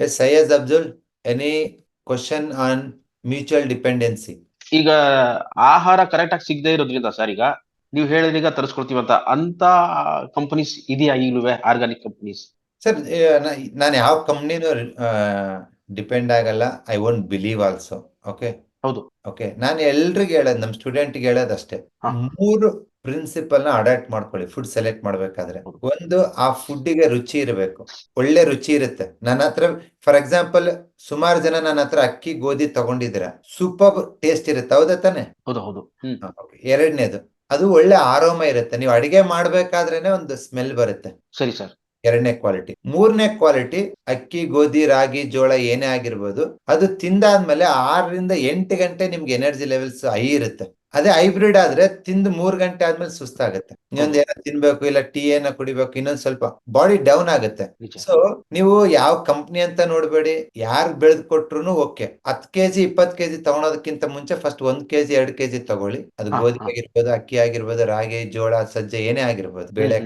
Yes, Syed Abdul any question on mutual dependency ಈಗ ಆಹಾರ correct ಆಗಿ ಸಿಗದೆ ಇರೋದ್ರಿಂದ ಸರ್ ಈಗ ನೀವು ಹೇಳಿದ್ರೀಗ ತರಿಸ್ಕೊಡ್ತೀವಿ ಅಂತ ಅಂತ ಕಂಪನೀಸ್ ಇದೆಯಾ ಈಗಲೂ ಆರ್ಗಾನಿಕ್ ಕಂಪನೀಸ್ ಸರ್ ನಾನು ಯಾವ ಕಂಪ್ನಿನೂ ಡಿಪೆಂಡ್ ಆಗಲ್ಲ. I won't believe also okay ಹೌದು. ಓಕೆ ನಾನು ಎಲ್ರಿಗೂ ಹೇಳೋದು ನಮ್ಮ ಸ್ಟೂಡೆಂಟ್ಗೆ ಹೇಳೋದು ಅಷ್ಟೇ. ಮೂರು ಪ್ರಿನ್ಸಿಪಲ್ನ ಅಡಾಪ್ಟ್ ಮಾಡ್ಕೊಳ್ಳಿ ಫುಡ್ ಸೆಲೆಕ್ಟ್ ಮಾಡ್ಬೇಕಾದ್ರೆ. ಒಂದು ಆ ಫುಡ್ಡಿಗೆ ರುಚಿ ಇರಬೇಕು. ಒಳ್ಳೆ ರುಚಿ ಇರುತ್ತೆ. ನನ್ನ ಹತ್ರ ಫಾರ್ ಎಕ್ಸಾಂಪಲ್ ಸುಮಾರು ಜನ ನನ್ನ ಹತ್ರ ಅಕ್ಕಿ ಗೋಧಿ ತಗೊಂಡಿದ್ರೆ ಸೂಪರ್ ಟೇಸ್ಟ್ ಇರುತ್ತೆ. ಹೌದಾ ತಾನೆ? ಹೌದು ಎರಡನೇದು ಅದು ಒಳ್ಳೆ ಆರೋಮ ಇರುತ್ತೆ. ನೀವು ಅಡಿಗೆ ಮಾಡ್ಬೇಕಾದ್ರೇನೆ ಒಂದು ಸ್ಮೆಲ್ ಬರುತ್ತೆ. ಸರಿ ಸರ್. ಎರಡನೇ ಕ್ವಾಲಿಟಿ ಮೂರನೇ ಕ್ವಾಲಿಟಿ ಅಕ್ಕಿ ಗೋಧಿ ರಾಗಿ ಜೋಳ ಏನೇ ಆಗಿರ್ಬೋದು ಅದು ತಿಂದಾದ್ಮೇಲೆ ಆರರಿಂದ ಎಂಟು ಗಂಟೆ ನಿಮ್ಗೆ ಎನರ್ಜಿ ಲೆವೆಲ್ಸ್ ಹೈ ಇರುತ್ತೆ. ಅದೇ ಹೈಬ್ರಿಡ್ ಆದ್ರೆ ತಿಂದು ಮೂರ್ ಗಂಟೆ ಆದ್ಮೇಲೆ ಸುಸ್ತಾಗುತ್ತೆ. ಇನ್ನೊಂದ್ ಏನೋ ತಿನ್ಬೇಕು ಇಲ್ಲ ಟೀ ಏನ ಕುಡಿಬೇಕು ಇನ್ನೊಂದ್ ಸ್ವಲ್ಪ ಬಾಡಿ ಡೌನ್ ಆಗುತ್ತೆ. ಸೊ ನೀವು ಯಾವ ಕಂಪ್ನಿ ಅಂತ ನೋಡ್ಬೇಡಿ ಯಾರು ಬೆಳೆದ್ ಕೊಟ್ರು ಓಕೆ ಹತ್ ಕೆಜಿ ಇಪ್ಪತ್ ಕೆಜಿ ತಗೊಳೋದಕ್ಕಿಂತ ಮುಂಚೆ ಫಸ್ಟ್ ಒಂದ್ ಕೆಜಿ ಎರಡ್ ಕೆಜಿ ತಗೊಳ್ಳಿ. ಅದು ಗೋಧಿ. ಆಗಿರ್ಬೋದು ಅಕ್ಕಿ ಆಗಿರ್ಬೋದು ರಾಗಿ ಜೋಳ ಸಜ್ಜೆ ಏನೇ ಆಗಿರ್ಬೋದು ಬೇಳೆ.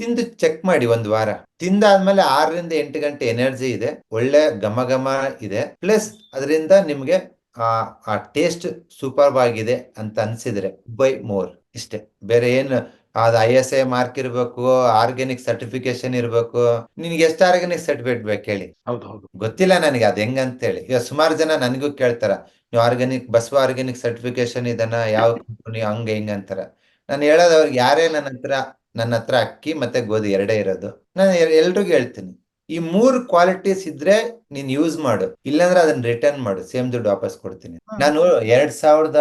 ತಿಂದು ಚೆಕ್ ಮಾಡಿ ಒಂದ್ ವಾರ. ತಿಂದಾದ್ಮೇಲೆ ಆರರಿಂದ ಎಂಟು ಗಂಟೆ ಎನರ್ಜಿ ಇದೆ ಒಳ್ಳೆ ಘಮ ಘಮ ಇದೆ. ಪ್ಲಸ್ ಅದರಿಂದ ನಿಮ್ಗೆ ಆ ಆ ಟೇಸ್ಟ್ ಸೂಪರ್ ಆಗಿದೆ ಅಂತ ಅನ್ಸಿದ್ರೆ ಬೈ ಮೋರ್ ಇಷ್ಟೇ. ಬೇರೆ ಏನು ಅದ್ ಐ ಎಸ್ ಐ ಮಾರ್ಕ್ ಇರ್ಬೇಕು ಆರ್ಗ್ಯಾನಿಕ್ ಸರ್ಟಿಫಿಕೇಶನ್ ಇರ್ಬೇಕು ನಿನ್ಗೆ ಎಷ್ಟು ಆರ್ಗ್ಯಾನಿಕ್ ಸರ್ಟಿಫಿಕೇಟ್ ಬೇಕು ಹೇಳಿ? ಹೌದು ಹೌದು. ಗೊತ್ತಿಲ್ಲ ನನಗೆ ಅದ್ ಹೇಳಿ ಈಗ ಸುಮಾರು ಜನ ನನಗೂ ಕೇಳ್ತಾರ ನೀವು ಆರ್ಗ್ಯಾನಿಕ್ ಬಸವ ಆರ್ಗ್ಯಾನಿಕ್ ಸರ್ಟಿಫಿಕೇಶನ್ ಇದನ್ನ ಯಾವ ಕಂಪನಿ ಹಂಗ ಹಿಂಗ ಅಂತಾರ? ನಾನು ಹೇಳೋದು ಅವ್ರಿಗೆ ಯಾರೇ ನನ್ನ ಹತ್ರ ನನ್ನ ಹತ್ರ ಅಕ್ಕಿ ಮತ್ತೆ ಗೋಧಿ ಎರಡೇ ಇರೋದು. ನಾನು ಎಲ್ರಿಗೂ ಹೇಳ್ತೀನಿ. ಈ ಮೂರ್ ಕ್ವಾಲಿಟೀಸ್ ಇದ್ರೆ ನೀನ್ ಯೂಸ್ ಮಾಡು. ಇಲ್ಲಾಂದ್ರೆ ಅದನ್ನ ರಿಟರ್ನ್ ಮಾಡು. ಸೇಮ್ ದುಡ್ಡು ವಾಪಸ್ ಕೊಡ್ತೀನಿ. ನಾನು ಎರಡ್ ಸಾವಿರದ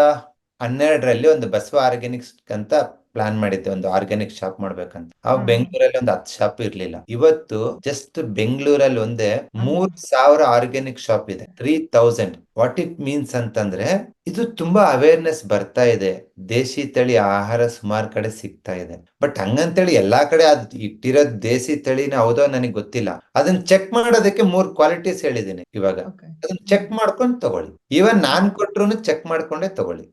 ಹನ್ನೆರಡರಲ್ಲಿ ಒಂದು ಬಸವ ಆರ್ಗ್ಯಾನಿಕ್ಸ್ ಅಂತ ಪ್ಲಾನ್ ಮಾಡಿದ್ದೆ ಒಂದು ಆರ್ಗ್ಯಾನಿಕ್ ಶಾಪ್ ಮಾಡ್ಬೇಕಂತ. ಹ್ಮ್. ಬೆಂಗಳೂರಲ್ಲಿ ಒಂದು ಹತ್ತು ಶಾಪ್ ಇರ್ಲಿಲ್ಲ. ಇವತ್ತು ಜಸ್ಟ್ ಬೆಂಗಳೂರಲ್ಲಿ ಒಂದೇ ಮೂರ್ ಸಾವಿರ ಆರ್ಗ್ಯಾನಿಕ್ ಶಾಪ್ ಇದೆ. Three thousand what it means ಅಂತಂದ್ರೆ ಇದು ತುಂಬಾ ಅವೇರ್ನೆಸ್ ಬರ್ತಾ ಇದೆ. ದೇಶಿ ತಳಿ ಆಹಾರ ಸುಮಾರು ಕಡೆ ಸಿಗ್ತಾ ಇದೆ. ಬಟ್ ಹಂಗಂತೇಳಿ ಎಲ್ಲಾ ಕಡೆ ಅದ್ ಇಟ್ಟಿರೋದ್ ದೇಸಿ ತಳಿನ ಹೌದೋ ನನಗೆ ಗೊತ್ತಿಲ್ಲ. ಅದನ್ನ ಚೆಕ್ ಮಾಡೋದಕ್ಕೆ ಮೂರ್ ಕ್ವಾಲಿಟೀಸ್ ಹೇಳಿದೀನಿ ಇವಾಗ. ಅದನ್ನ ಚೆಕ್ ಮಾಡ್ಕೊಂಡು ತಗೊಳ್ಳಿ. ಈವನ್ ನಾನ್ ಕೊಟ್ರು ಚೆಕ್ ಮಾಡ್ಕೊಂಡೇ ತಗೊಳ್ಳಿ.